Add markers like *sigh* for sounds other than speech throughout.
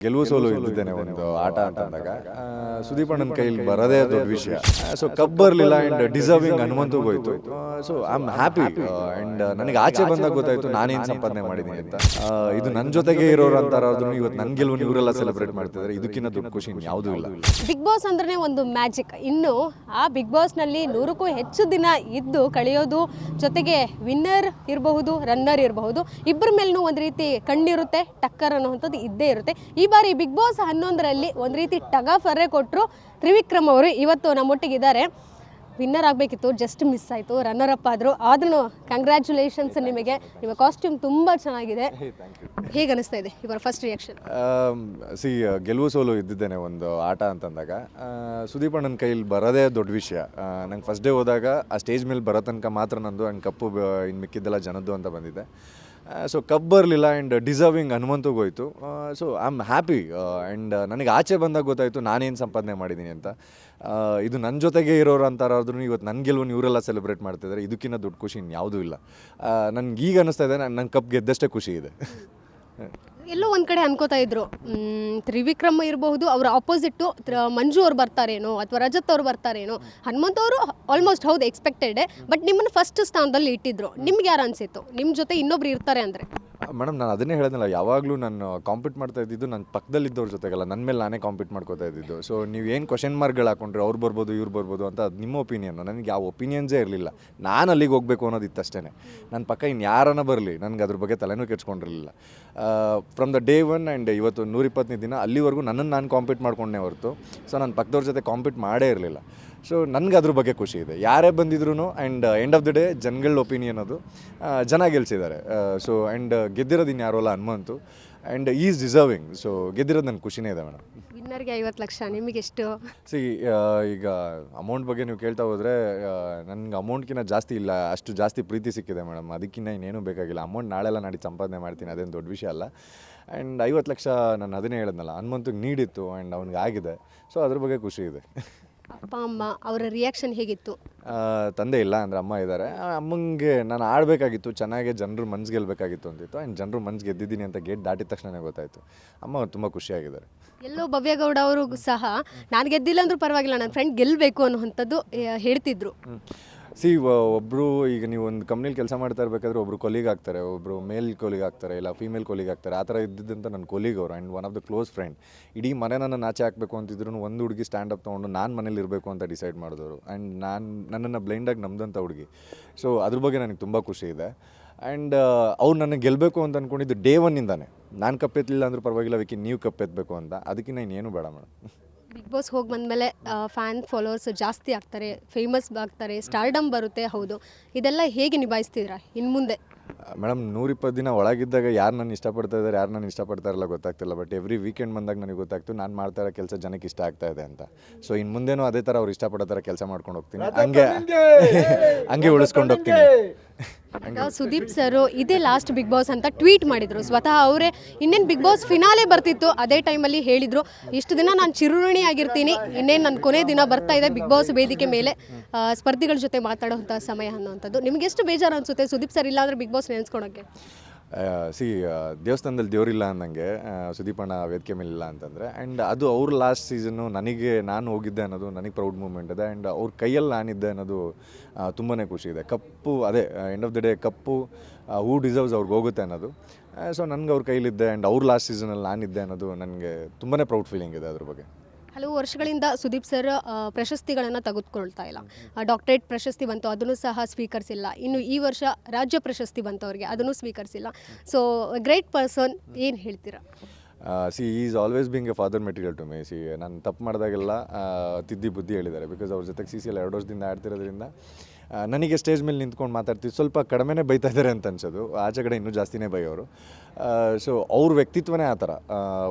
ಗೆಲುವು ಸೋಲು ಇದ್ದಿದ್ದೇನೆ ಒಂದು ಆಟ ಅಂತ ಅಂದಾಗ. ಆ, ಸುದೀಪ್ ಅಣ್ಣನ ಕೈಯಲ್ಲಿ ಬರೋದೇ ದೊಡ್ಡ ವಿಷಯ. ಸೊ ಕಪ್ ಬರಲಿಲ್ಲ ಅಂಡ್ ಡಿಸರ್ವಿಂಗ್ ಹನುಮಂತು ಹೋಯ್ತು. So I am happy and ನನಗೆ ಆಚೆ ಬಂದಾಗ ಗೊತ್ತಾಯ್ತು ನಾನೇನು ಸಂಪಾದನೆ ಮಾಡಿದ್ದೀನಿ ಅಂತ. ಇದು ನನ್ನ ಜೊತೆಗೆ ಇರೋರು ಅಂತಾರಾದ್ರೂ ಇವತ್ತು ನನ್ನ ಗೆಲುವು ಇವರೆಲ್ಲ ಸೆಲೆಬ್ರೇಟ್ ಮಾಡ್ತಿದ್ದಾರೆ. ಇದಕ್ಕಿಂತ ದೊಡ್ಡ ಖುಷಿ ಯಾವುದೂ ಇಲ್ಲ. ಬಿಗ್ ಬಾಸ್ ಅಂದ್ರೆ ಒಂದು ಮ್ಯಾಜಿಕ್ ಇನ್ನು ಆ ಬಿಗ್ ಬಾಸ್ನಲ್ಲಿ ನೂರಕ್ಕೂ ಹೆಚ್ಚು ದಿನ ಇದ್ದು ಕಳೆಯೋದು ಜೊತೆಗೆ ವಿನ್ನರ್ ಇರಬಹುದು ರನ್ನರ್ ಇರಬಹುದು. ಇಬ್ಬರ ಮೇಲೂ ಒಂದು ರೀತಿ ಕಣ್ಣಿರುತ್ತೆ ಟಕ್ಕರ್ ಅನ್ನುವಂಥದ್ದು ಇದ್ದೇ ಇರುತ್ತೆ ಈ ಬಾರಿ ಬಿಗ್ ಬಾಸ್ ಹನ್ನೊಂದರಲ್ಲಿ ಒಂದು ರೀತಿ ಟಗಾಫರೇ ಕೊಟ್ಟರು ತ್ರಿವಿಕ್ರಮ್ ಅವರು ಇವತ್ತು ನಮ್ಮೊಟ್ಟಿಗಿದ್ದಾರೆ. ವಿನ್ನರ್ ಆಗಬೇಕಿತ್ತು ಜಸ್ಟ್ ಮಿಸ್ ಆಯಿತು ರನ್ನರ್ ಅಪ್ ಆದರು. ಆದ್ರೂ ಕಂಗ್ರ್ಯಾಚುಲೇಷನ್ಸ್ ನಿಮಗೆ. ನಿಮ್ಮ ಕಾಸ್ಟ್ಯೂಮ್ ತುಂಬ ಚೆನ್ನಾಗಿದೆ. ಹೇಗೆ ಅನಿಸ್ತಾ ಇದೆ ಇವರ ಫಸ್ಟ್ ರಿಯಾಕ್ಷನ್ ಸಿ ಗೆಲುವು ಸೋಲು ಇದ್ದಿದ್ದೇನೆ ಒಂದು ಆಟ ಅಂತಂದಾಗ. ಸುದೀಪ್ ಅಣ್ಣನ ಕೈಲಿ ಬರೋದೇ ದೊಡ್ಡ ವಿಷಯ. ನಂಗೆ ಫಸ್ಟ್ ಡೇ ಹೋದಾಗ ಆ ಸ್ಟೇಜ್ ಮೇಲೆ ಬರೋ ತನಕ ಮಾತ್ರ ನಂದು ಆ್ಯಂಡ್ ಕಪ್ಪು ಇನ್ನು ಮಿಕ್ಕಿದ್ದೆಲ್ಲ ಜನದ್ದು ಅಂತ ಬಂದಿದೆ. ಸೊ ಕಪ್ ಬರಲಿಲ್ಲ ಆ್ಯಂಡ್ ಡಿಸರ್ವಿಂಗ್ ಹನುಮಂತಗೆ ಹೋಯ್ತು so I am happy and ನನಗೆ ಆಚೆ ಬಂದಾಗ ಗೊತ್ತಾಯಿತು ನಾನೇನು ಸಂಪಾದನೆ ಮಾಡಿದ್ದೀನಿ ಅಂತ ಇದು ನನ್ನ ಜೊತೆಗೆ ಇರೋರು ಅಂತಾರಾದ್ರೂ ಇವತ್ತು ನನ್ನ ಗೆಲುವನ್ನು ಇವರೆಲ್ಲ ಸೆಲೆಬ್ರೇಟ್ ಮಾಡ್ತಿದ್ದಾರೆ ಇದಕ್ಕಿಂತ ದೊಡ್ಡ ಖುಷಿ ಇನ್ಯಾವುದೂ ಇಲ್ಲ. ನನಗೆ ಈಗ ಅನ್ನಿಸ್ತಾ ಇದೆ ನನ್ನ ಕಪ್ ಗೆದ್ದಷ್ಟೇ ಖುಷಿ ಇದೆ. *laughs* ಎಲ್ಲೋ ಒಂದು ಕಡೆ ಅನ್ಕೋತಾ ಇದ್ರು. ಮ್, ತ್ರಿವಿಕ್ರಮ್ ಇರಬಹುದು ಅವರ ಆಪೋಸಿಟ್ಟು ಮಂಜು ಅವ್ರು ಬರ್ತಾರೇನೋ ಅಥವಾ ರಜತ್ ಅವ್ರು ಬರ್ತಾರೇನೋ ಹನುಮಂತ್ ಅವರು ಆಲ್ಮೋಸ್ಟ್ ಹೌದು ಎಕ್ಸ್ಪೆಕ್ಟೆಡ್ ಬಟ್ ನಿಮ್ಮನ್ನು ಫಸ್ಟ್ ಸ್ಥಾನದಲ್ಲಿ ಇಟ್ಟಿದ್ರು. ನಿಮ್ಗೆ ಯಾರು ಅನ್ಸಿತ್ತು? ನಿಮ್ಮ ಜೊತೆ ಇನ್ನೊಬ್ರು ಇರ್ತಾರೆ ಅಂದ್ರೆ? ಮೇಡಮ್, ನಾನು ಅದನ್ನೇ ಹೇಳಿದ್ನಲ್ಲ ಯಾವಾಗಲೂ ನಾನು ಕಾಂಪೀಟ್ ಮಾಡ್ತಾ ಇದ್ದಿದ್ದು ನನ್ನ ಪಕ್ಕದಲ್ಲಿದ್ದವ್ರ ಜೊತೆಗೆಲ್ಲ ನನ್ನ ಮೇಲೆ ನಾನೇ ಕಾಂಪೀಟ್ ಮಾಡ್ಕೋತಾ ಇದ್ದಿದ್ದು. ಸೊ ನೀವು ಏನು ಕ್ವಶನ್ ಮಾರ್ಕ್ಗಳು ಹಾಕೊಂಡ್ರೆ ಅವ್ರು ಬರ್ಬೋದು, ಇವ್ರು ಬರ್ಬೋದು ಅಂತ ಅದು ನಿಮ್ಮ ಒಪಿನಿಯನ್ನು ನನಗೆ ಯಾವ ಒಪಿನಿಯನ್ಸೇ ಇರಲಿಲ್ಲ. ನಾನು ಅಲ್ಲಿಗೆ ಹೋಗಬೇಕು ಅನ್ನೋದು ಅಷ್ಟೇ ನನ್ನ ಪಕ್ಕ ಇನ್ನು ಯಾರನ್ನ ಬರಲಿ, ನನಗೆ ಅದ್ರ ಬಗ್ಗೆ ತಲೆನೂ ಕೆಡ್ಸ್ಕೊಂಡಿರಲಿಲ್ಲ. From the day one and ಇವತ್ತು ನೂರಿಪ್ಪತ್ತನೇ ದಿನ, ಅಲ್ಲಿವರೆಗೂ ನನ್ನನ್ನು ನಾನು ಕಾಂಪೀಟ್ ಮಾಡ್ಕೊಂಡೇ ಹೊರತು. ಸೊ ನನ್ನ ಪಕ್ಕದವ್ರ ಜೊತೆ ಕಾಂಪೀಟ್ ಮಾಡೇ ಇರಲಿಲ್ಲ. ಸೊ ನನಗೆ ಅದ್ರ ಬಗ್ಗೆ ಖುಷಿ ಇದೆ. ಯಾರೇ ಬಂದಿದ್ರು and end of the day ಜನಗಳ ಒಪಿನಿಯನ್ ಅದು. ಜನ ಗೆಲ್ಸಿದ್ದಾರೆ. ಸೊ ಆ್ಯಂಡ್ ಗೆದ್ದಿರೋದು ಇನ್ನು ಯಾರೋ ಅಲ್ಲ Hanumanthu and is deserving so ಗೆದ್ದಿರೋದು ನನ್ನ ಖುಷಿನೇ ಇದೆ ಮೇಡಮ್ ವಿನ್ನರ್ಗೆ ಐವತ್ತು ಲಕ್ಷ ನಿಮಗೆ ಎಷ್ಟು ಸಿ ಈಗ ಅಮೌಂಟ್ ಬಗ್ಗೆ ನೀವು ಕೇಳ್ತಾ ಹೋದರೆ ನನಗೆ ಅಮೌಂಟ್ಗಿಂತ ಜಾಸ್ತಿ ಇಲ್ಲ. ಅಷ್ಟು ಜಾಸ್ತಿ ಪ್ರೀತಿ ಸಿಕ್ಕಿದೆ ಮೇಡಮ್ ಅದಕ್ಕಿಂತ ಇನ್ನೇನು ಬೇಕಾಗಿಲ್ಲ. ಅಮೌಂಟ್ ನಾಳೆಲ್ಲ ನಾಡಿ ಸಂಪಾದನೆ ಮಾಡ್ತೀನಿ. ಅದೇನು ದೊಡ್ಡ ವಿಷಯ ಅಲ್ಲ. ಆ್ಯಂಡ್ ಐವತ್ತು ಲಕ್ಷ ನಾನು ಅದನ್ನೇ ಹೇಳಿದ್ನಲ್ಲ ಹನುಮಂತಿಗೆ ನೀಡಿತ್ತು ಆ್ಯಂಡ್ ಅವ್ನಿಗೆ ಆಗಿದೆ. ಸೊ ಅದ್ರ ಬಗ್ಗೆ ಖುಷಿ ಇದೆ. *laughs* ಅಪ್ಪ ಅಮ್ಮ ಅವರ ರಿಯಾಕ್ಷನ್ ಹೇಗಿತ್ತು? ಆ, ತಂದೆ ಇಲ್ಲ ಅಂದ್ರೆ ಅಮ್ಮ ಇದ್ದಾರೆ ಅಮ್ಮಂಗೆ ನಾನು ಆಡಬೇಕಾಗಿತ್ತು ಚೆನ್ನಾಗಿ ಜನರು ಮನ್ಸು ಗೆಲ್ಲಬೇಕಾಗಿತ್ತು ಅಂತಿತ್ತು. ಆ್ಯಂಡ್ ಜನರು ಮನ್ಸು ಗೆದ್ದಿದ್ದೀನಿ ಅಂತ ಗೇಟ್ ದಾಟಿದ ತಕ್ಷಣ ಗೊತ್ತಾಯಿತು. ಅಮ್ಮ ತುಂಬ ಖುಷಿಯಾಗಿದ್ದಾರೆ. ಎಲ್ಲೋ ಭವ್ಯಗೌಡ ಅವರು ಸಹ ನಾನು ಗೆದ್ದಿಲ್ಲ ಅಂದ್ರೂ ಪರವಾಗಿಲ್ಲ ನನ್ನ ಫ್ರೆಂಡ್ ಗೆಲ್ಲಬೇಕು ಅನ್ನುವಂಥದ್ದು ಆ, ಹೇಳ್ತಿದ್ರು. ಸಿ ಒಬ್ಬರು ಈಗ ನೀವು ಒಂದು ಕಂಪ್ನಿಲಿ ಕೆಲಸ ಮಾಡ್ತಾ ಇರಬೇಕಾದ್ರೆ ಒಬ್ಬರು ಕೊಲೀಗ್ ಆಗ್ತಾರೆ ಒಬ್ಬರು ಮೇಲ್ ಕೊಲೀಗ್ ಆಗ್ತಾರೆ, ಇಲ್ಲ ಫೀಮೇಲ್ ಕೊಲೀಗ್ ಆಗ್ತಾರೆ, ಆ ಥರ ಇದ್ದಿದ್ದಂತ ನನ್ನ ಕೊಲೀಗ್ ಅವರು and one of the close friend ಇಡೀ ಮನೆ ನನ್ನ ಆಚೆ ಹಾಕಬೇಕು ಅಂತಿದ್ರು ಒಂದು ಹುಡುಗಿ ಸ್ಟ್ಯಾಂಡ್ ಅಪ್ ತೊಗೊಂಡು ನಾನು ಮನೇಲಿ ಇರಬೇಕು ಅಂತ ಡಿಸೈಡ್ ಮಾಡಿದವರು. ಆ್ಯಂಡ್ ನಾನು, ನನ್ನನ್ನು ಬ್ಲೈಂಡಾಗಿ ನಂಬ್ದಂಥ ಹುಡುಗಿ. ಸೊ ಅದ್ರ ಬಗ್ಗೆ ನನಗೆ ತುಂಬ ಖುಷಿ ಇದೆ. ಆ್ಯಂಡ್ ಅವ್ರು ನನಗೆ ಗೆಲ್ಲಬೇಕು ಅಂತ ಅಂದ್ಕೊಂಡಿದ್ದು ಡೇ ಒನ್ನಿಂದಾನೆ ನಾನು ಕಪ್ಪೆತ್ತಲಿಲ್ಲ ಅಂದ್ರೂ ಪರವಾಗಿಲ್ಲ ವಿಕಿ ನೀವು ಕಪ್ಪೆತ್ತಬೇಕು ಅಂತ. ಅದಕ್ಕಿಂತ ಇನ್ನೇನು ಬೇಡ ಮೇಡಮ್. ಬಿಗ್ ಬಾಸ್ ಹೋಗಿ ಬಂದಮೇಲೆ ಫ್ಯಾನ್ ಫಾಲೋವರ್ಸ್ ಜಾಸ್ತಿ ಆಗ್ತಾರೆ ಫೇಮಸ್ ಆಗ್ತಾರೆ ಸ್ಟಾರ್ಡಮ್ ಬರುತ್ತೆ, ಹೌದು. ಇದೆಲ್ಲ ಹೇಗೆ ನಿಭಾಯಿಸ್ತಿದ್ರಾ ಇನ್ನು ಮುಂದೆ ಮೇಡಮ್ ನೂರಿಪ್ಪತ್ತು ದಿನ ಒಳಗಿದ್ದಾಗ ಯಾರು ನಾನು ಇಷ್ಟಪಡ್ತಾ ಇದ್ದಾರೆ ಯಾರು ನನ್ನ ಇಷ್ಟಪಡ್ತಾ ಇರಲ್ಲ ಗೊತ್ತಾಗ್ತಿಲ್ಲ ಬಟ್ ಎವ್ರಿ ವೀಕೆಂಡ್ ಬಂದಾಗ ನನಗೆ ಗೊತ್ತಾಗ್ತು ನಾನು ಮಾಡ್ತಾ ಇರೋ ಕೆಲಸ ಜನಕ್ಕೆ ಇಷ್ಟ ಆಗ್ತಾ ಇದೆ ಅಂತ. ಸೊ ಇನ್ನು ಮುಂದೇನೂ ಅದೇ ಥರ ಅವ್ರು ಇಷ್ಟಪಡೋ ಥರ ಕೆಲಸ ಮಾಡ್ಕೊಂಡು ಹೋಗ್ತೀನಿ. ಹಂಗೆ *laughs* ಹಂಗೆ ಉಳಿಸ್ಕೊಂಡು ಹೋಗ್ತೀನಿ. ಈಗ *laughs* ಸುದೀಪ್ ಸರ್ ಇದೇ ಲಾಸ್ಟ್ ಬಿಗ್ ಬಾಸ್ ಅಂತ ಟ್ವೀಟ್ ಮಾಡಿದ್ರು. ಸ್ವತಃ ಅವರೇ ಇನ್ನೇನು ಬಿಗ್ ಬಾಸ್ ಫಿನಾಲೆ ಬರ್ತಿತ್ತು ಅದೇ ಟೈಮಲ್ಲಿ ಹೇಳಿದ್ರು ಇಷ್ಟು ದಿನ ನಾನು ಚಿರುಣಿ ಆಗಿರ್ತೀನಿ ಇನ್ನೇನು ನನ್ನ ಕೊನೆ ದಿನ ಬರ್ತಾ ಇದೆ ಬಿಗ್ ಬಾಸ್ ವೇದಿಕೆ ಮೇಲೆ. ಸ್ಪರ್ಧಿಗಳ ಜೊತೆ ಮಾತಾಡುವಂಥ ಸಮಯ ಅನ್ನೋವಂಥದ್ದು ನಿಮ್ಗೆ ಎಷ್ಟು ಬೇಜಾರು ಅನಿಸುತ್ತೆ ಸುದೀಪ್ ಸರ್ ಇಲ್ಲಾಂದರೆ ಬಿಗ್ ಬಾಸ್ ನೆನೆಸ್ಕೊಳಕ್ಕೆ? ಸಿ ದೇವಸ್ಥಾನದಲ್ಲಿ ದೇವರಿಲ್ಲ ಆ, ಸುದೀಪ್ ಅಣ್ಣ ವೇದಿಕೆ ಮೇಲೆ ಇಲ್ಲ ಅಂತಂದರೆ ಆ್ಯಂಡ್ ಅದು ಅವ್ರ ಲಾಸ್ಟ್ ಸೀಸನ್ನು ನನಗೆ ನಾನು ಹೋಗಿದ್ದೆ ಅನ್ನೋದು ನನಗೆ ಪ್ರೌಡ್ ಮೂಮೆಂಟ್ ಇದೆ ಆ್ಯಂಡ್ ಅವ್ರ ಕೈಯಲ್ಲಿ ನಾನಿದ್ದೆ ಅನ್ನೋದು ತುಂಬಾ ಖುಷಿ ಇದೆ. ಕಪ್ಪು ಅದೇ end of the day cup who deserves ಅವ್ರಿಗೆ ಹೋಗುತ್ತೆ ಅನ್ನೋದು. ಸೊ ನನಗೆ ಅವ್ರ ಕೈಲಿದ್ದೆ ಆ್ಯಂಡ್ ಅವ್ರ ಲಾಸ್ಟ್ ಸೀಸನಲ್ಲಿ ನಾನಿದ್ದೆ ಅನ್ನೋದು ನನಗೆ ತುಂಬಾ ಪ್ರೌಡ್ ಫೀಲಿಂಗ್ ಇದೆ ಅದ್ರ ಬಗ್ಗೆ. ಹಲವು ವರ್ಷಗಳಿಂದ ಸುದೀಪ್ ಸರ್ ಪ್ರಶಸ್ತಿಗಳನ್ನು ತೆಗೆದುಕೊಳ್ತಾ ಇಲ್ಲ. ಡಾಕ್ಟರೇಟ್ ಪ್ರಶಸ್ತಿ ಬಂತು, ಅದನ್ನು ಸಹ ಸ್ವೀಕರಿಸಿಲ್ಲ. ಇನ್ನು ಈ ವರ್ಷ ರಾಜ್ಯ ಪ್ರಶಸ್ತಿ ಬಂತು ಅವರಿಗೆ, ಅದನ್ನು ಸ್ವೀಕರಿಸಿಲ್ಲ. ಸೊ ಗ್ರೇಟ್ ಪರ್ಸನ್ ಏನು ಹೇಳ್ತೀರಾ? She is always being a father material to me see ನಾನು ತಪ್ಪು ಮಾಡಿದಾಗೆಲ್ಲ ತಿದ್ದಿ ಬುದ್ಧಿ ಹೇಳಿದ್ದಾರೆ. ಬಿಕಾಸ್ ಅವ್ರ ಜೊತೆಗೆ ಸಿ ಸಿ ಎಲ್ ಎರಡು ವರ್ಷದಿಂದ ಆಡ್ತಿರೋದ್ರಿಂದ ನನಗೆ ಸ್ಟೇಜ್ ಮೇಲೆ ನಿಂತ್ಕೊಂಡು ಮಾತಾಡ್ತೀವಿ. ಸ್ವಲ್ಪ ಕಡಿಮೆನೇ ಬೈತಾ ಇದ್ದಾರೆ ಅಂತ ಅನ್ಸೋದು. ಆಚೆ ಕಡೆ ಇನ್ನೂ ಜಾಸ್ತಿನೇ ಬೈಯೋರು. ಸೊ ಅವ್ರ ವ್ಯಕ್ತಿತ್ವನೇ ಆ ಥರ.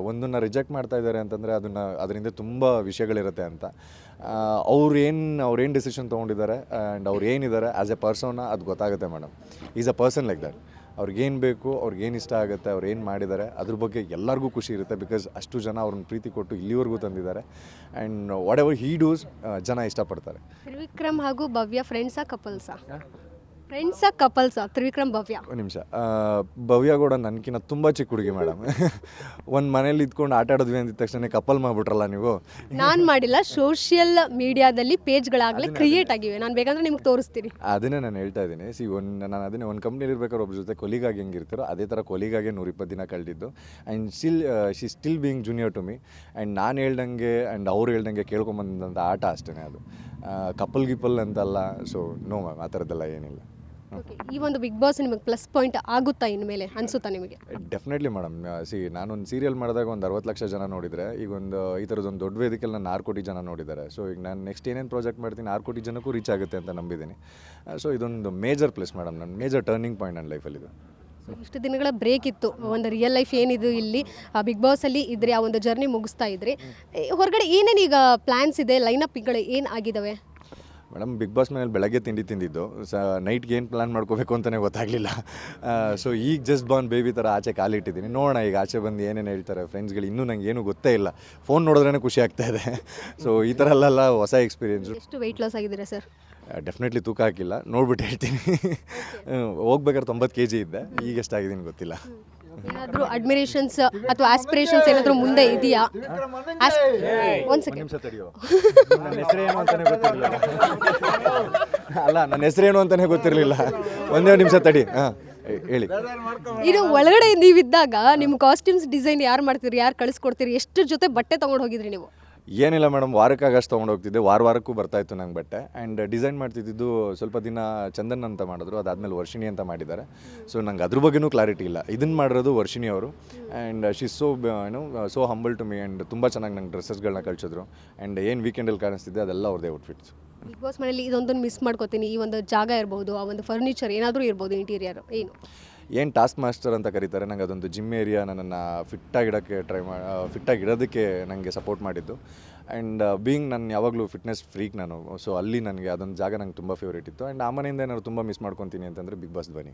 ಒಂದನ್ನು ರಿಜೆಕ್ಟ್ ಮಾಡ್ತಾ ಇದ್ದಾರೆ ಅಂತಂದರೆ ಅದನ್ನು ಅದರಿಂದ ತುಂಬ ವಿಷಯಗಳಿರುತ್ತೆ ಅಂತ. ಅವ್ರು ಏನು ಅವ್ರೇನು ಡಿಸಿಷನ್ ತೊಗೊಂಡಿದ್ದಾರೆ ಆ್ಯಂಡ್ ಅವ್ರು ಏನಿದ್ದಾರೆ ಆ್ಯಸ್ ಎ ಪರ್ಸನ್ನ ಅದು ಗೊತ್ತಾಗುತ್ತೆ madam is a person like that ಅವ್ರಿಗೇನು ಬೇಕು ಅವ್ರಿಗೇನು ಇಷ್ಟ ಆಗುತ್ತೆ ಅವ್ರು ಏನು ಮಾಡಿದ್ದಾರೆ ಅದ್ರ ಬಗ್ಗೆ ಎಲ್ಲರಿಗೂ ಖುಷಿ ಇರುತ್ತೆ ಬಿಕಾಸ್ ಅಷ್ಟು ಜನ ಅವ್ರನ್ನ ಪ್ರೀತಿ ಕೊಟ್ಟು ಇಲ್ಲಿವರೆಗೂ ತಂದಿದ್ದಾರೆ. And whatever he does ಜನ ಇಷ್ಟಪಡ್ತಾರೆ. ತ್ರಿವಿಕ್ರಮ್ ಹಾಗೂ ಭವ್ಯ ಫ್ರೆಂಡ್ಸಾ ಕಪಲ್ಸಾ ಫ್ರೆಂಡ್ಸ ಕಪಲ್ಸ ತ್ರಿವಿಕ್ರಮ್ ಭವ್ಯ. ಒಂದು ನಿಮಿಷ. ಭವ್ಯ ಕೂಡ ನನಗಿನ್ನ ತುಂಬ ಚಿಕ್ಕ ಹುಡುಗಿ ಮೇಡಮ್ *laughs* ಒಂದು ಮನೇಲಿ ಇದ್ಕೊಂಡು ಆಟ ಆಡಿದ್ವಿ ಅಂದಿದ ತಕ್ಷಣ ಕಪಲ್ ಮಾಡ್ಬಿಟ್ರಲ್ಲ ನೀವು? ನಾನು ಮಾಡಿಲ್ಲ ಸೋಷಿಯಲ್ ಮೀಡಿಯಾದಲ್ಲಿ ಪೇಜ್ಗಳಾಗಲೇ ಕ್ರಿಯೇಟ್ ಆಗಿವೆ. ನಾನು ಬೇಕಂದ್ರೆ ನಿಮ್ಗೆ ತೋರಿಸ್ತೀನಿ. ಅದನ್ನೇ ನಾನು ಹೇಳ್ತಾ ಇದ್ದೀನಿ. ಸಿ ಒಂದು ನಾನು ಅದನ್ನೇ ಒಂದು ಕಂಪ್ನಿಲಿ ಇರ್ಬೇಕಾದ್ರೆ ಒಬ್ಬ ಜೊತೆ ಕೊಲಿಗಾಗಿ ಹೆಂಗಿರ್ತಾರೋ ಅದೇ ಥರ ಕೊಲಿಗಾಗೆ ನೂರಿಪ್ಪತ್ತು ದಿನ ಕಳೆದಿದ್ದು. And still she still being junior to me and ನಾನು ಹೇಳ್ದಂಗೆ ಆ್ಯಂಡ್ ಅವ್ರು ಹೇಳ್ದಂಗೆ ಕೇಳ್ಕೊಂಬಂದಂಥ ಆಟ ಅಷ್ಟೇ ಅದು. ಕಪಲ್ ಗಿಪಲ್ ಅಂತಲ್ಲ ಸೊ ನೋ ಮ್ಯಾಮ್ ಆ ಥರದ್ದೆಲ್ಲ ಏನಿಲ್ಲ. Okay, ಈ ಒಂದು ಬಿಗ್ ಬಾಸ್ ನಿಮಗೆ ಪ್ಲಸ್ ಪಾಯಿಂಟ್ ಆಗುತ್ತಾ ಇನ್ಮೇಲೆ ಅನ್ಸುತ್ತಾ ನಿಮಗೆ? ಡೆಫಿನೆಟ್ಲಿ ಮೇಡಮ್ ಸಿ ನಾನೊಂದು ಸೀರಿಯಲ್ ಮಾಡಿದಾಗ ಒಂದು ಅರವತ್ತು ಲಕ್ಷ ಜನ ನೋಡಿದರೆ ಈಗ ಒಂದು ಈ ಥರದೊಂದು ದೊಡ್ಡ ವೇದಿಕೆಯಲ್ಲಿ ನಾನು ಆರು ಕೋಟಿ ಜನ ನೋಡಿದ್ದಾರೆ. ಸೊ ಈಗ ನಾನು ನೆಕ್ಸ್ಟ್ ಏನೇನು ಪ್ರಾಜೆಕ್ಟ್ ಮಾಡ್ತೀನಿ ಆರು ಕೋಟಿ ಜನಕ್ಕೂ ರೀಚ್ ಆಗುತ್ತೆ ಅಂತ ನಂಬಿದ್ದೀನಿ. ಸೊ ಇದೊಂದು ಮೇಜರ್ ಪ್ಲೇಸ್ ಮೇಡಮ್ ನನ್ನ ಮೇಜರ್ ಟರ್ನಿಂಗ್ ಪಾಯಿಂಟ್ ನನ್ನ ಲೈಫಲ್ಲಿ ಇದು ಇಷ್ಟು ದಿನಗಳ ಬ್ರೇಕ್ ಇತ್ತು ಒಂದು ರಿಯಲ್ ಲೈಫ್ ಏನಿದು ಇಲ್ಲಿ ಬಿಗ್ ಬಾಸಲ್ಲಿ ಇದ್ರೆ ಆ ಒಂದು ಜರ್ನಿ ಮುಗಿಸ್ತಾ ಇದ್ರಿ ಹೊರಗಡೆ ಏನೇನು ಈಗ ಪ್ಲ್ಯಾನ್ಸ್ ಇದೆ ಲೈನಪ್ಗಳು ಏನು ಆಗಿದ್ದಾವೆ ಮೇಡಮ್ ಬಿಗ್ ಬಾಸ್ ಮೇಲೆ ಬೆಳಗ್ಗೆ ತಿಂಡಿ ತಿಂದಿದ್ದು. ಸ ನೈಟ್ಗೆ ಏನು ಪ್ಲ್ಯಾನ್ ಮಾಡ್ಕೋಬೇಕು ಅಂತಲೇ ಗೊತ್ತಾಗಲಿಲ್ಲ. ಸೊ ಈಗ ಜಸ್ಟ್ ಬಾನ್ ಬೇಬಿ ಥರ ಆಚೆ ಕಾಲಿಟ್ಟಿದ್ದೀನಿ. ನೋಡೋಣ ಈಗ ಆಚೆ ಬಂದು ಏನೇನು ಹೇಳ್ತಾರೆ ಫ್ರೆಂಡ್ಸ್ಗಳು ಇನ್ನೂ ನಂಗೆ ಏನೂ ಗೊತ್ತೇ ಇಲ್ಲ. ಫೋನ್ ನೋಡಿದ್ರೇ ಖುಷಿ ಆಗ್ತಾ ಇದೆ. ಸೊ ಈ ಥರ ಎಲ್ಲ ಹೊಸ ಎಕ್ಸ್ಪೀರಿಯೆನ್ಸು ಎಷ್ಟು ವೆಯ್ಟ್ ಲಾಸ್ ಆಗಿದ್ದೀರಾ ಸರ್ ಡೆಫಿನೆಟ್ಲಿ ತೂಕ ಹಾಕಿಲ್ಲ. ನೋಡ್ಬಿಟ್ಟು ಹೇಳ್ತೀನಿ. ಹೋಗ್ಬೇಕಾದ್ರೆ ತೊಂಬತ್ತು ಕೆ ಜಿ ಇದ್ದೆ. ಈಗ ಎಷ್ಟಾಗಿದ್ದೀನಿ ಗೊತ್ತಿಲ್ಲ. ಏನಾದರೂ ಅಡ್ಮಿರೇಷನ್ಸ್ ಅಥವಾ ಆಸ್ಪಿರೇಷನ್ಸ್ ಏನಾದರೂ ಮುಂದೆ ಇದೆಯಾ? ಒಂದು ಸೆಕೆಂಡ್ ನನ್ನ ಹೆಸರೇನು ಅಂತಾನೆ ಗೊತ್ತಿರಲಿಲ್ಲ. ಅಲ್ಲ ನನ್ನ ಹೆಸರೇನು ಅಂತಾನೆ ಗೊತ್ತಿರಲಿಲ್ಲ. ಒಂದೇ ನಿಮಿಷ ತಡಿ. ಹಾಂ ಹೇಳಿ. ಇದು ಒಳಗಡೆ ನೀವಿದ್ದಾಗ ನಿಮ್ಮ ಕಾಸ್ಟ್ಯೂಮ್ಸ್ ಡಿಸೈನ್ ಯಾರು ಮಾಡ್ತೀರಿ ಯಾರು ಕಳಿಸ್ಕೊಡ್ತೀರಿ ಎಷ್ಟು ಜೊತೆ ಬಟ್ಟೆ ತೊಗೊಂಡು ಹೋಗಿದ್ರಿ ನೀವು? ಏನಿಲ್ಲ ಮೇಡಮ್ ವಾರಕ್ಕಾಗಷ್ಟು ತೊಗೊಂಡು ಹೋಗ್ತಿದ್ದೆ. ವಾರ ವಾರಕ್ಕೂ ಬರ್ತಾ ಇತ್ತು ನಂಗೆ ಬಟ್ಟೆ. ಆ್ಯಂಡ್ ಡಿಸೈನ್ ಮಾಡ್ತಿದ್ದಿದ್ದು ಸ್ವಲ್ಪ ದಿನ ಚಂದನ್ ಅಂತ ಮಾಡಿದ್ರು. ಅದಾದಮೇಲೆ ವರ್ಷಿಣಿ ಅಂತ ಮಾಡಿದ್ದಾರೆ. ಸೊ ನಂಗೆ ಅದ್ರ ಬಗ್ಗೆನೂ ಕ್ಲಾರಿಟಿ ಇಲ್ಲ. ಇದನ್ನು ಮಾಡಿರೋದು ವರ್ಷಿಣಿ ಅವರು. ಆ್ಯಂಡ್ ಶಿ ಸೋ ಏನು so humble to me and ತುಂಬ ಚೆನ್ನಾಗಿ ನಂಗೆ ಡ್ರೆಸ್ಸಸ್ಗಳನ್ನ ಕಳಿಸಿದ್ರು. ಆ್ಯಂಡ್ ಏನು ವೀಕೆಂಡಲ್ಲಿ ಕಾಣಿಸ್ತಿದ್ದೆ ಅದೆಲ್ಲ ಅವ್ರದ್ದೇ ಔಟ್ಫಿಟ್ಸ್ ಬಿಗ್ ಬಾಸ್ ಮನೇಲಿ ಇದೊಂದನ್ನು ಮಿಸ್ ಮಾಡ್ಕೋತೀನಿ. ಈ ಒಂದು ಜಾಗ ಇರ್ಬೋದು, ಆ ಒಂದು ಫರ್ನಿಚರ್ ಏನಾದರೂ ಇರ್ಬೋದು ಇಂಟೀರಿಯರ್ ಏನು? ಏನು ಟಾಸ್ಕ್ ಮಾಸ್ಟರ್ ಅಂತ ಕರೀತಾರೆ? ನಂಗೆ ಅದೊಂದು ಜಿಮ್ ಏರಿಯಾ ನನ್ನನ್ನು ಫಿಟ್ಟಾಗಿಡೋಕ್ಕೆ ಟ್ರೈ ಮಾ ಫಿಟ್ಟಾಗಿಡೋದಕ್ಕೆ ನನಗೆ ಸಪೋರ್ಟ್ ಮಾಡಿದ್ದು. ಆ್ಯಂಡ್ ಬೀಯಿಂಗ್ ನಾನು ಯಾವಾಗಲೂ ಫಿಟ್ನೆಸ್ ಫ್ರೀಕ್ ನಾನು. ಸೊ ಅಲ್ಲಿ ನನಗೆ ಅದೊಂದು ಜಾಗ ನಂಗೆ ತುಂಬ ಫೇವ್ರೇಟ್ ಇತ್ತು. ಆ್ಯಂಡ್ ಆ ಮನೆಯಿಂದ ಏನಾದ್ರು ತುಂಬ ಮಿಸ್ ಮಾಡ್ಕೊತೀನಿ ಅಂತಂದರೆ ಬಿಗ್ ಬಾಸ್ ಧ್ವನಿ.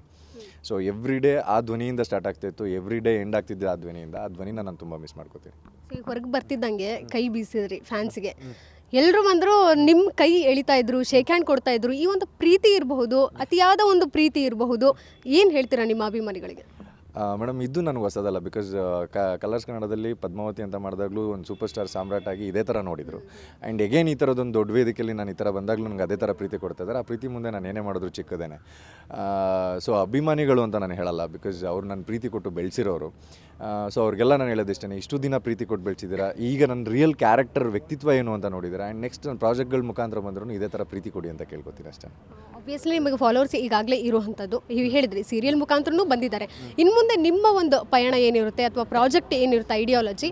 ಸೊ ಎವ್ರಿ ಡೇ ಆ ಧ್ವನಿಯಿಂದ ಸ್ಟಾರ್ಟ್ ಆಗ್ತಾಯಿತ್ತು ಎವ್ರಿ ಡೇ ಎಂಡ್ ಆಗ್ತಿದ್ದೆ ಆ ಧ್ವನಿಯಿಂದ. ಆ ಧ್ವನಿನ ನಾನು ತುಂಬ ಮಿಸ್ ಮಾಡ್ಕೋತೀನಿ. ಹೊರಗೆ ಬರ್ತಿದ್ದಂಗೆ ಕೈ ಬೀಸಿದ್ರಿ ಫ್ಯಾನ್ಸ್ಗೆ ಎಲ್ಲರೂ ಬಂದರು ನಿಮ್ಮ ಕೈ ಎಳಿತಾ ಇದ್ರು ಶೇಕ್ ಹ್ಯಾಂಡ್ ಕೊಡ್ತಾ ಇದ್ರು, ಈ ಒಂದು ಪ್ರೀತಿ ಇರಬಹುದು, ಅತಿಯಾದ ಒಂದು ಪ್ರೀತಿ ಇರಬಹುದು. ಏನು ಹೇಳ್ತೀರಾ ನಿಮ್ಮ ಅಭಿಮಾನಿಗಳಿಗೆ? ಮೇಡಮ್ ಇದು ನನಗೆ ಹೊಸದಲ್ಲ ಬಿಕಾಸ್ ಕಲರ್ಸ್ ಕನ್ನಡದಲ್ಲಿ ಪದ್ಮಾವತಿ ಅಂತ ಮಾಡಿದಾಗಲೂ ಒಂದು ಸೂಪರ್ ಸ್ಟಾರ್ ಸಾಮ್ರಾಟ್ ಆಗಿ ಇದೇ ಥರ ನೋಡಿದರು. ಆ್ಯಂಡ್ ಎಗೇನ್ ಈ ಥರದೊಂದು ದೊಡ್ಡ ವೇದಿಕೆಯಲ್ಲಿ ನಾನು ಈ ಥರ ಬಂದಾಗಲೂ ನನಗೆ ಅದೇ ಥರ ಪ್ರೀತಿ ಕೊಡ್ತಾ ಇದ್ದಾರೆ ಆ ಪ್ರೀತಿ ಮುಂದೆ ನಾನು ಏನೇ ಮಾಡಿದ್ರು ಚಿಕ್ಕದೇನೆ. ಸೊ ಅಭಿಮಾನಿಗಳು ಅಂತ ನಾನು ಹೇಳಲ್ಲ ಬಿಕಾಸ್ ಅವ್ರು ನನ್ನ ಪ್ರೀತಿ ಕೊಟ್ಟು ಬೆಳೆಸಿರೋರು. ಸೊ ಅವ್ರಿಗೆಲ್ಲ ನಾನು ಹೇಳೋದು ಹೇಳೋದಿಷ್ಟೇ ಇಷ್ಟು ದಿನ ಪ್ರೀತಿ ಕೊಟ್ಟು ಬೆಳೆಸಿದ್ದೀರಾ ಈಗ ನನ್ನ ರಿಯಲ್ ಕ್ಯಾರೆಕ್ಟರ್ ವ್ಯಕ್ತಿತ್ವ ಏನು ಅಂತ ನೋಡಿದ್ದೀರಾ ಆ್ಯಂಡ್ ನೆಕ್ಸ್ಟ್ ನನ್ನ ಪ್ರಾಜೆಕ್ಟ್ಗಳ ಮುಖಾಂತರ ಬಂದರೂ ಇದೇ ಥರ ಪ್ರೀತಿ ಕೊಡಿ ಅಂತ ಕೇಳ್ಕೊತೀನಿ ಅಷ್ಟೇ. ಆಬ್ವಿಯಸ್ಲಿ ನಿಮಗೆ ಫಾಲೋವರ್ಸ್ ಈಗಾಗಲೇ ಇರುವಂಥದ್ದು. ನೀವು ಹೇಳಿದ್ರಿ ಸೀರಿಯಲ್ ಮುಖಾಂತರನೂ ಬಂದಿದ್ದಾರೆ. ಇನ್ನು ಮುಂದೆ ನಿಮ್ಮ ಒಂದು ಪಯಣ ಏನಿರುತ್ತೆ ಅಥವಾ ಪ್ರಾಜೆಕ್ಟ್ ಏನಿರುತ್ತೆ ಐಡಿಯಾಲಜಿ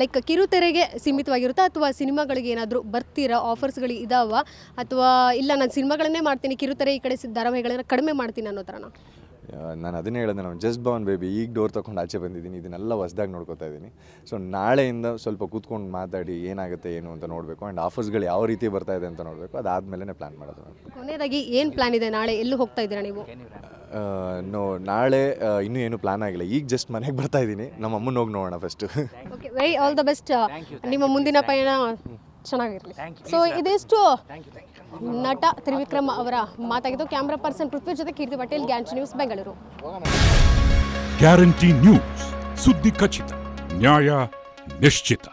ಲೈಕ್ ಕಿರುತೆರೆಗೆ ಸೀಮಿತವಾಗಿರುತ್ತಾ ಅಥವಾ ಸಿನಿಮಾಗಳಿಗೆ ಏನಾದರೂ ಬರ್ತೀರಾ ಆಫರ್ಸ್ಗಳು ಇದಾವ? ಅಥವಾ ಇಲ್ಲ ನಾನು ಸಿನಿಮಾಗಳನ್ನೇ ಮಾಡ್ತೀನಿ ಕಿರುತೆರೆ ಈ ಕಡೆ ಧಾರಾವಾಹಿಗಳನ್ನ ಕಡಿಮೆ ಮಾಡ್ತೀನಿ ಅನ್ನೋ ಥರನ ನಾನು ಅದನ್ನೇ ಹೇಳಿದೆ ನಾನು ಜಸ್ಟ್ ಬಾನ್ ಬೇಬಿ ಈಗ ಡೋರ್ ತೊಗೊಂಡು ಆಚೆ ಬಂದಿದ್ದೀನಿ ಇದನ್ನೆಲ್ಲ ಹೊಸ್ದಾಗಿ ನೋಡ್ಕೋತಾ ಇದ್ದೀನಿ. ಸೊ ನಾಳೆಯಿಂದ ಸ್ವಲ್ಪ ಕೂತ್ಕೊಂಡು ಮಾತಾಡಿ ಏನಾಗುತ್ತೆ ಏನು ಅಂತ ನೋಡಬೇಕು ಆ್ಯಂಡ್ ಆಫರ್ಸ್ಗಳು ಯಾವ ರೀತಿ ಬರ್ತಾ ಇದೆ ಅಂತ ನೋಡಬೇಕು ಅದಾದಮೇಲೆ ಪ್ಲ್ಯಾನ್ ಮಾಡೋದು. ಕೊನೆಯದಾಗಿ ಏನು ಪ್ಲಾನ್ ಇದೆ ನಾಳೆ? ಎಲ್ಲೂ ಹೋಗ್ತಾ ಇದ್ದೀರಾ ನೀವು? ನೋ ನಾಳೆ ಇನ್ನೂ ಏನು ಪ್ಲಾನ್ ಆಗಿಲ್ಲ. ಈಗ ಜಸ್ಟ್ ಮನೆಗೆ ಬರ್ತಾ ಇದ್ದೀನಿ. ನಮ್ಮ ಅಮ್ಮನ ಹೋಗಿ ನೋಡೋಣ first okay very all the best ನಿಮ್ಮ ಮುಂದಿನ ಪಯಣ ಚೆನ್ನಾಗಿರಲಿ. ಸೊ ಇದಿಷ್ಟು ನಟ ತ್ರಿವಿಕ್ರಮ್ ಅವರ ಮಾತಾಗಿದ್ದು ಕ್ಯಾಮ್ರಾ ಪರ್ಸನ್ ಪೃಥ್ವಿ ಜೊತೆ ಕೀರ್ತಿ ಪಟೇಲ್ ಗ್ಯಾಂಟ್ ನ್ಯೂಸ್ ಬೆಂಗಳೂರು ಗ್ಯಾರಂಟಿ ನ್ಯೂಸ್ ಸುದ್ದಿ ಖಚಿತ ನ್ಯಾಯ ನಿಶ್ಚಿತ.